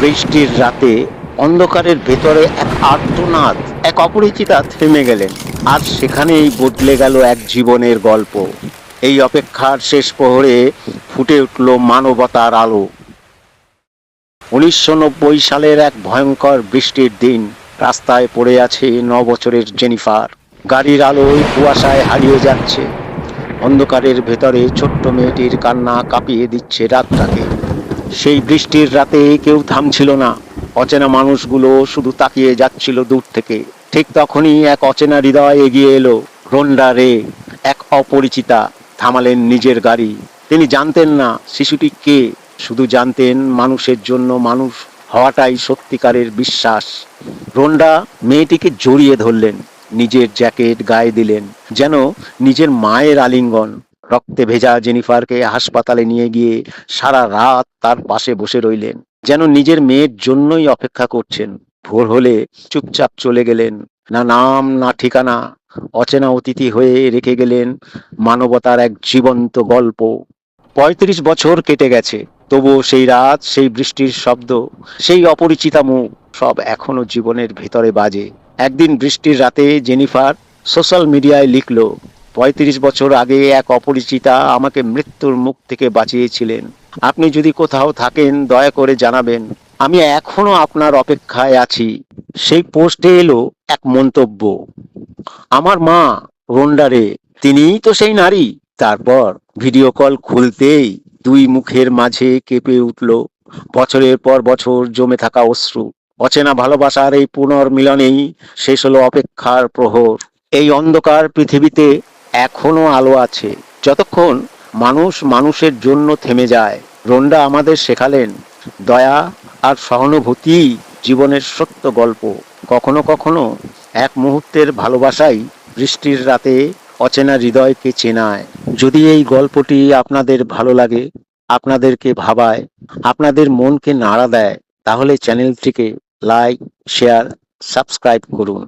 বৃষ্টির রাতে অন্ধকারের ভেতরে এক আর্তনাদ, এক অপরিচিতা থেমে গেলেন। আর সেখানেই বদলে গেল এক জীবনের গল্প। এই অপেক্ষার শেষ প্রহরে ফুটে উঠল মানবতার আলো। উনিশশো নব্বই সালের এক ভয়ঙ্কর বৃষ্টির দিন, রাস্তায় পড়ে আছে ন বছরের জেনিফার। গাড়ির আলোয় কুয়াশায় হারিয়ে যাচ্ছে। অন্ধকারের ভেতরে ছোট্ট মেয়েটির কান্না কাঁপিয়ে দিচ্ছে রাতটাকে। সেই বৃষ্টির রাতে কেউ থামছিল না। অচেনা মানুষগুলো শুধু তাকিয়ে যাচ্ছিল দূর থেকে। ঠিক তখনই এক অচেনা হৃদয় এগিয়ে এলো। রোন্ডা রে, এক অপরিচিতা থামালেন নিজের গাড়ি। তিনি জানতেন না শিশুটি কে। শুধু জানতেন মানুষের জন্য মানুষ হওয়াটাই সত্যিকারের বিশ্বাস। রোন্ডা মেয়েটিকে জড়িয়ে ধরলেন। নিজের জ্যাকেট গায়ে দিলেন। যেন নিজের মায়ের আলিঙ্গন। রক্তে ভেজা জেনিফারকে হাসপাতালে নিয়ে গিয়ে সারা রাত তার পাশে বসে রইলেন, যেন নিজের মেয়ের জন্যই অপেক্ষা করছেন। ভোর হলে চুপচাপ চলে গেলেন। না নাম, না ঠিকানা, অচেনা অতিথি হয়ে রেখে গেলেন মানবতার এক জীবন্ত গল্প। পঁয়ত্রিশ বছর কেটে গেছে, তবুও সেই রাত, সেই বৃষ্টির শব্দ, সেই অপরিচিতা মুখ সব এখনও জীবনের ভেতরে বাজে। একদিন বৃষ্টির রাতে জেনিফার সোশ্যাল মিডিয়ায় লিখলো পঁয়ত্রিশ বছর আগে এক অপরিচিতা আমাকে মৃত্যুর মুখ থেকে বাঁচিয়েছিলেন। আপনি যদি কোথাও থাকেন, দয়া করে জানাবেন, আমি এখনও আপনার অপেক্ষায় আছি। সেই পোস্টে এলো এক মন্তব্য। আমার মা, রোন্ডারে, তিনিই তো সেই নারী। তারপর ভিডিও কল খুলতেই দুই মুখের মাঝে কেঁপে উঠল। বছরের পর বছর জমে থাকা অশ্রু, অচেনা ভালোবাসার এই পুনর্মিলনেই শেষ হলো অপেক্ষার প্রহর। এই অন্ধকার পৃথিবীতে এখনও আলো আছে। যতক্ষণ মানুষ মানুষের জন্য থেমে যায় রোন্ডা আমাদের শেখালেন, দয়া আর সহানুভূতি জীবনের সত্য গল্প। কখনো কখনো এক মুহূর্তের ভালোবাসাই বৃষ্টির রাতে অচেনা হৃদয়কে চেনায়। যদি এই গল্পটি আপনাদের ভালো লাগে, আপনাদেরকে ভাবায়, আপনাদের মনকে নাড়া দেয়, তাহলে চ্যানেলটিকে লাইক, শেয়ার, সাবস্ক্রাইব করুন।